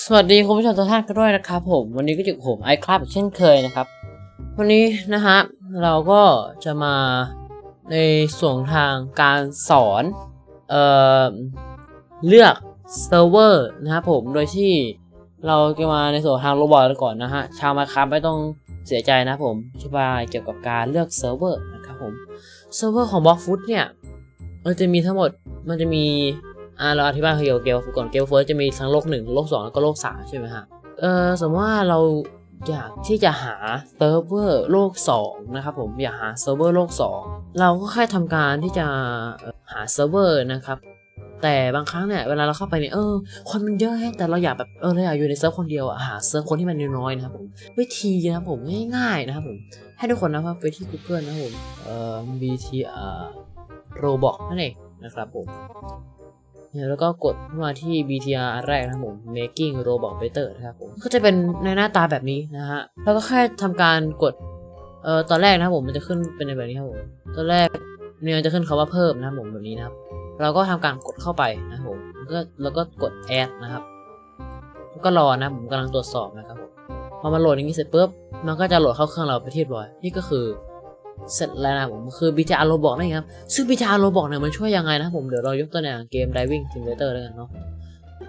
สวัสดีคุณผู้ชมทุกท่านกันด้วยนะครับผม วันนี้ก็อยู่กับผมไอคลาบเช่นเคยนะครับ วันนี้นะฮะเราก็จะมาในส่วนทางการสอนเอ่อเลือกเซิร์ฟเวอร์นะครับผมโดยที่เราจะมาในส่วนทางโรบอทกันก่อนนะฮะชาวมาครับไม่ต้องเสียใจนะผมอธิบายเกี่ยวกับการเลือกเซิร์ฟเวอร์นะครับผมเซิร์ฟเวอร์ของบล็อกฟุตเนี่ยมันจะมีทั้งหมดมันจะมี อ่าเราอธิบายเกี่ยวกับเกมก่อนเกมเฟิร์สจะมีทั้งโลกหนึ่งโลกสองแล้วก็โลกสามใช่ไหมฮะเออสมมติว่าเราอยากที่จะหาเซิร์ฟเวอร์โลกสองนะครับผมอยากหาเซิร์ฟเวอร์โลกสองเราก็แค่ทำการที่จะหาเซิร์ฟเวอร์นะครับแต่บางครั้งเนี่ยเวลาเราเข้าไปเนี่ยเออคนมันเยอะแฮะแต่เราอยากแบบเออเราอยากอยู่ในเซิร์ฟคนเดียวอะหาเซิร์ฟคนที่มันน้อยๆนะครับผมวิธีนะครับผมง่ายๆนะครับผมให้ทุกคนนะครับไปที่ Google นะครับผมเอ่อ BTR Roblox นั่นเองนะครับผม แล้วก็กดมาที่ BTR อันแรกนะครับผม making robot better นะครับผม ก็จะเป็นในหน้าตาแบบนี้นะฮะ แล้วก็แค่ทำการกด เอ่อ ตอนแรกนะครับผมมันจะขึ้นเป็นในแบบนี้ครับผม ตอนแรกเนี่ยจะขึ้นคำว่าเพิ่มนะครับผมแบบนี้นะครับ เราก็ทำการกดเข้าไปนะครับผมก็แล้วก็กด add นะครับก็รอนะครับผมกำลังตรวจสอบนะครับผมพอมันโหลดอย่างนี้เสร็จปุ๊บมันก็จะโหลดเข้าเครื่องเราไปที่เรียบร้อยนี่ก็คือ เสร็จแล้วนะครับผมคือ BTR Robot นั่นเองครับ ซึ่ง BTR Robot เนี่ยมันช่วยยังไงนะผมเดี๋ยวเรายกตัวอย่างเกม Diving Simulator แล้วกันเนาะ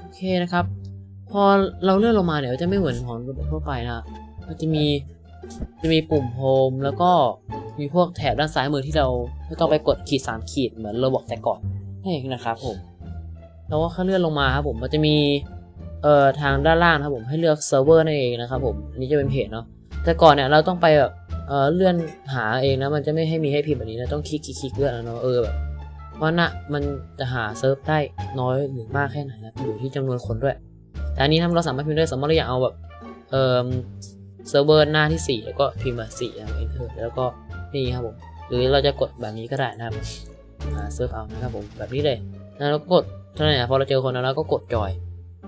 โอเคนะครับ พอเราเลื่อนลงมาเนี่ยจะไม่เหมือนของทั่วไปนะครับมันจะมีจะมีปุ่มโฮมแล้วก็มีพวกแถบด้านซ้ายมือที่เราไม่ต้องไปกดขีดสามขีดเหมือนเราบอกแต่ก่อนนี่นเองนะครับผมแล้วก็แค่เลื่อนลงมาครับผมมันจะมีเอ่อทางด้านล่างครับผมให้เลือกเซิร์ฟเวอร์นั่นเองนะครับผมอันนี้จะเป็นเพจเนาะ แต่ก่อนเนี่ยเราต้องไปแบบเออเลื่อนหาเองนะมันจะไม่ให้มีให้พิมพ์แบบนี้นะต้องคลิกคลิกคลิกเลื่อนนะเนาะเออแบบเพราะน่ะมันจะหาเซิร์ฟได้น้อยหรือมากแค่ไหนนะอยู่ที่จำนวนคนด้วย แต่อันนี้ทำเราสามารถพิมพ์ได้สมมติเราอยากเอาแบบเออเซิร์ฟเวอร์หน้าที่ 4 แล้วก็พิมพ์มาสี่เอาเอนเตอร์แล้วก็นี่ครับผมหรือเราจะกดแบบนี้ก็ได้นะครับหาเซิร์ฟเอานะครับผมแบบนี้เลยแล้วเราก็กดเท่านั้นนะพอเราเจอคนแล้วเราก็กดจอย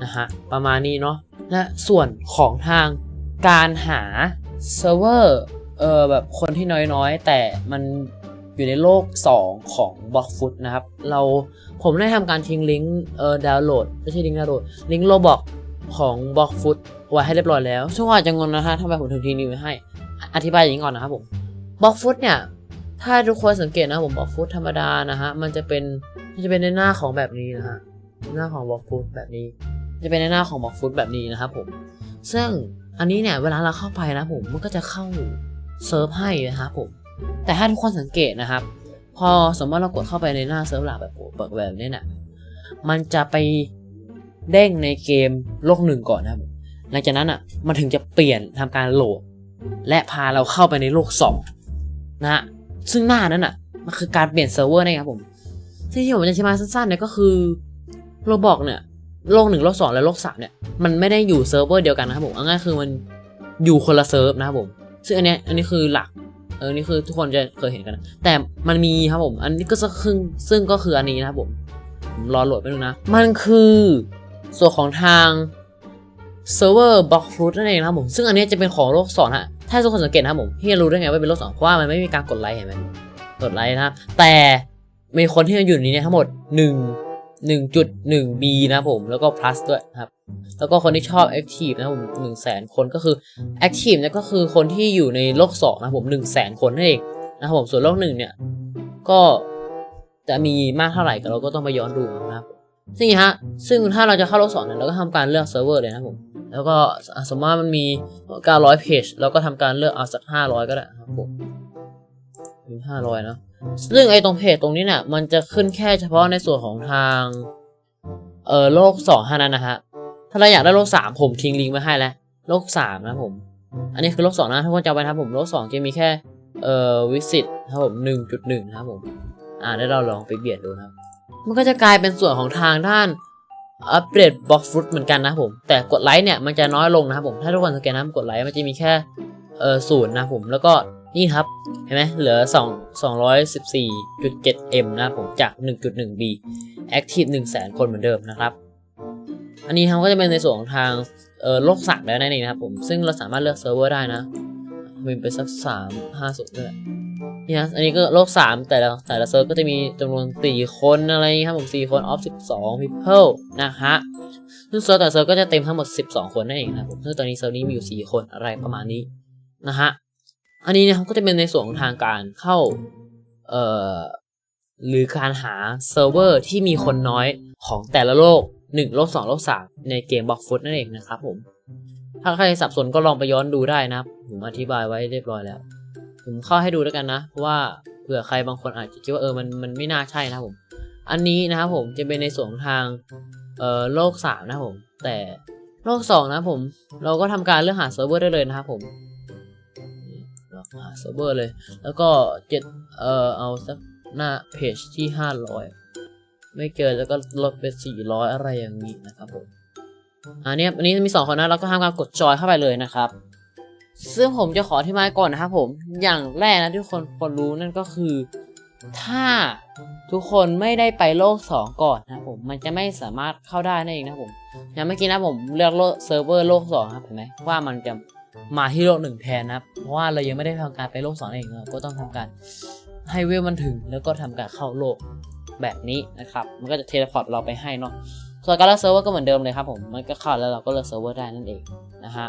นะฮะประมาณนี้เนาะและส่วนของทางการหา เซิร์ฟเวอร์เออแบบคนที่น้อยๆ แต่มันอยู่ในโลก 2 ของ b l o c k f o o t นะครับ เราผมได้ทำการทิ้งลิงก์เออดาวน์โหลดไม่ใช่ลิงก์ดาวน์โหลดลิงก์โลบอกของ b l o c k f o o t ไว้ให้เรียบร้อยแล้วช่วงอาจจะงงนะฮะทำไมผมถึงทิ้งลิงก์ไว้ให้ อธิบายอย่างนี้ก่อนนะครับผม b l o c k f o o t เนี่ย ถ้าทุกคนสังเกตนะผม b l o c k f o o t ธรรมดานะฮะมันจะเป็นมันจะเป็นในหน้าของแบบนี้นะฮะหน้าของ b l o c k f o o t แบบนี้ จะเป็นในหน้าของ b l o c k f o o t แบบนี้นะครับผมซึ่ง อันนี้เนี่ยเวลาเราเข้าไปนะผมมันก็จะเข้าเซิร์ฟให้นะครับผม แต่ถ้าทุกคนสังเกตนะครับ พอสมมติเรากดเข้าไปในหน้าเซิร์ฟหลักแบบเปิดแบบนี้นี่ยมันจะไปเด้งในเกมโลกหนึ่งก่อนนะครับหลังจากนั้นอะมันถึงจะเปลี่ยนทำการโหลด และพาเราเข้าไปในโลกสองนะฮะซึ่งหน้านั้นอะมันคือการเปลี่ยนเซิร์ฟเวอร์นะครับผมที่ที่ผมจะอธิบายสั้นๆเนี่ยก็คือเราบอกเนี่ย โลกหนึ่งโลกสองและโลกสามเนี่ยมันไม่ได้อยู่เซิร์ฟเวอร์เดียวกันนะครับผมเอาง่ายคือมันอยู่คนละเซิร์ฟนะครับผม ซึ่งอันเนี้ยอันนี้คือหลักเออนี่คือทุกคนจะเคยเห็นกันนะแต่มันมีครับผม อันนี้ก็จะซึ่งซึ่งก็คืออันนี้นะครับผมผมรอโหลดไปดูนะ มันคือส่วนของทางเซิร์ฟเวอร์บล็อกฟรุตนั่นเองนะครับผม ซึ่งอันนี้จะเป็นของโลกสองฮะถ้าทุกคนสังเกตนะครับผมพี่จะรู้ได้ไงว่าเป็นโลกสองเพราะว่ามันไม่มีการกดไลค์เห็นไหมกดไลค์นะครับแต่มีคนที่อยู่ในนี้ทั้งหมดหนึ่ง 1.1 B นะผมแล้วก็ plus ด้วยครับ แล้วก็คนที่ชอบ active นะผม1 0 0 0 0แสนคนก็คือ active เนี่ยก็คือคนที่อยู่ในโลก2นะผม1 0 0 0 0แสนคนนั่นเองนะครับผมส่วนโลก1เนี่ยก็จะมีมากเท่าไหร่ก็เราก็ต้องไปย้อนดูนะครับซึ่งอย่างนี้ฮะ ซึ่งถ้าเราจะเข้าโลก2เนี่ยเราก็ทำการเลือกเซิร์ฟเวอร์เลยนะผม แล้วก็สมมติว่ามันมี 900เพจเราก็ทำการเลือกเอาสัก 500 ก็ได้ครับผมมี500 เนอะ ซึ่งไอ้ตรงเพจตรงนี้เนี่ยมันจะขึ้นแค่เฉพาะในส่วนของทาง เอ่อโลกสองเท่านั้นนะฮะ ถ้าเราอยากได้โลกสามผมทิ้งลิงก์ไว้ให้แล้ว โลกสามนะผม อันนี้คือโลกสองนะทุกคนจำไว้นะครับผมโลกสองจะมีแค่เอ่อวิสิตครับผมหนึ่งจุดหนึ่งนะครับผม อ่าได้เราลองไปเบียดดูนะครับ มันก็จะกลายเป็นส่วนของทางด้านอัปเดตบล็อกฟุตเหมือนกันนะผม แต่กดไลค์เนี่ยมันจะน้อยลงนะครับผม ถ้าทุกคนสังเกตนะกดไลค์มันจะมีแค่เอ่อศูนย์นะผม แล้วก็ นี่ครับ เห็นไหมเหลือ 2 214.7 m นะครับผมจาก 1.1 b active 1 0 0 0 0 0 คนเหมือนเดิมนะครับ อันนี้ครับก็จะเป็นในส่วนของทางโลกสักแล้วนั่นเองนะครับผม ซึ่งเราสามารถเลือกเซิร์ฟเวอร์ได้นะมีไปสัก 3 5สุดด้วยนี่นะอันนี้ก็โลกสามแต่ละแต่ละเซิร์ฟก็จะมีจำนวนสี่คนอะไรอย่างงี้ครับผมสี่คนออฟสิบสอง people นะฮะซึ่งเซิร์ฟแต่เซิร์ฟก็จะเต็มทั้งหมดสิบสองคนนั่นเองนะครับผมซึ่งตอนนี้เซิร์ฟนี้มีอยู่สี่คนอะไรประมาณนี้นะฮะ อันนี้นะครับก็จะเป็นในส่วนของทางการเข้าเอ่อหรือการหาเซิร์ฟเวอร์ที่มีคนน้อยของแต่ละโลกหนึ่งโลกสองโลกสามในเกมบล็อกฟุตนั่นเองนะครับผม ถ้าใครสับสนก็ลองไปย้อนดูได้นะครับ ผมอธิบายไว้เรียบร้อยแล้ว ผมเข้าให้ดูแล้วกันนะ เพราะว่าเผื่อใครบางคนอาจจะคิดว่าเออมันมันไม่น่าใช่นะผม อันนี้นะครับผมจะเป็นในส่วนทางเอ่อโลกสามนะผม แต่โลกสองนะผม เราก็ทำการเลือกหาเซิร์ฟเวอร์ได้เลยนะครับผม เราเซิร์ฟเวอร์เลย แล้วก็เจ็ดเอ่อเอาสักหน้าเพจที่ห้าร้อยไม่เกินแล้วก็ลดไปสี่ร้อยอะไรอย่างนี้นะครับผมอันนี้อันนี้มีสองคนนะเราก็ทำการกดจอยเข้าไปเลยนะครับ ซึ่งผมจะขออธิบายก่อนนะครับผมอย่างแรกนะทุกคนควรรู้นั่นก็คือ ถ้าทุกคนไม่ได้ไปโลก 2 ก่อนนะครับผมมันจะไม่สามารถเข้าได้นั่นเองนะผมอย่างเมื่อกี้นะผมเลือกโลกเซิร์ฟเวอร์โลก2ครับเห็นไหมว่ามันจะ มาที่โลกหนึ่งแทนนะครับ เพราะว่าเรายังไม่ได้ทำการไปโลก2นั่นเองเราก็ต้องทำการให้เวลมันถึง แล้วก็ทำการเข้าโลกแบบนี้นะครับ มันก็จะเทเลพอร์ตเราไปให้เนาะ ส่วนการเลือกเซิร์ฟเวอร์ก็เหมือนเดิมเลยครับผม มันก็เข้าแล้วเราก็เลือกเซิร์ฟเวอร์ได้นั่นเองนะฮะ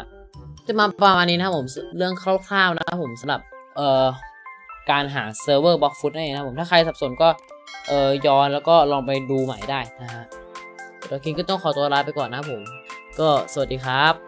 จะมาประมาณนี้นะครับผม เรื่องคร่าวๆนะครับผมสำหรับเอ่อการหาเซิร์ฟเวอร์บล็อกฟุตนั่นเองนะครับผม ถ้าใครสับสนก็เอ่อย้อนแล้วก็ลองไปดูใหม่ได้นะฮะเดี๋ยวคิงก็ต้องขอตัวลาไปก่อนนะครับผม ก็สวัสดีครับ